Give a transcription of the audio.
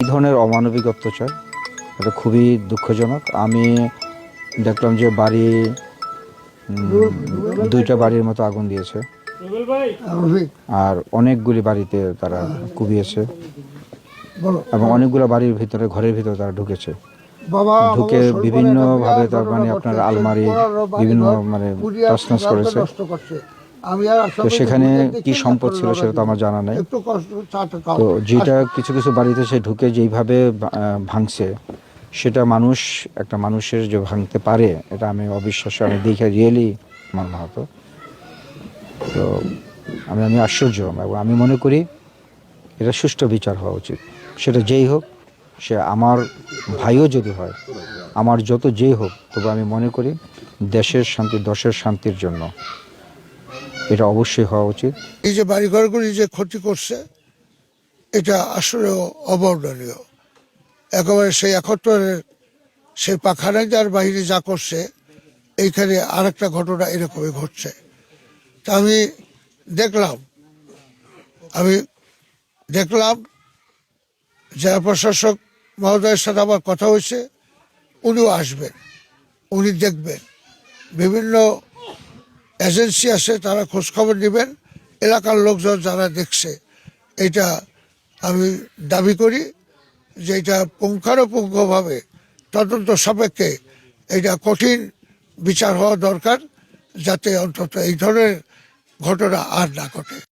এই ধরনের অমানবিক অত্যাচার এটা খুবই দুঃখজনক। আমি দেখলাম যে বাড়ি দুইটা বাড়ির মতো আগুন দিয়েছে। আর অনেকগুলি বাড়িতে তারা কুবিয়েছে এবং অনেকগুলো বাড়ির ভিতরে ঘরের ভিতরে তারা ঢুকেছে। ঢুকে বিভিন্ন ভাবে তার মানে আপনার আলমারি বিভিন্ন মানে তছনছ করেছে। তো সেখানে কি সম্পদ ছিল সেটা তো আমার জানা নাই। তো যেটা কিছু কিছু বাড়িতে সে ঢুকে যেইভাবে ভাঙছে সেটা মানুষ একটা মানুষের যে ভাঙতে পারে এটা আমি অবিশ্বাস্য আমি দেখে রিয়েলি আমার মহাত তো আমি আমি আশ্চর্য এবং আমি মনে করি এটা সুষ্ঠু বিচার হওয়া উচিত। সেটা যেই হোক সে আমার ভাইও যদি হয় আমার যত যেই হোক তবে আমি মনে করি দেশের শান্তি দশের শান্তির জন্য। এটা অবশ্যই হওয়া উচিত। এই যে বাড়িঘরগুলি যে ক্ষতি করছে, এটা আসলে অবর্ণনীয়। একেবারে সেই একত্তরের সেই পাখানাজার বাহিনী যা করছে, এইখানে আর একটা ঘটনা এরকমই ঘটছে। তা আমি দেখলাম আমি দেখলাম জেলা প্রশাসক মহোদয়ের সাথে আমার কথা হয়েছে, উনিও আসবেন, উনি দেখবেন। বিভিন্ন এজেন্সি আছে, তারা খোঁজখবর নেবেন। এলাকার লোকজন যারা দেখছে এটা আমি দাবি করি যে এটা পুঙ্খানুপুঙ্খভাবে তদন্ত সাপেক্ষে এটা কঠিন বিচার হওয়া দরকার, যাতে অন্তত এই ধরনের ঘটনা আর না ঘটে।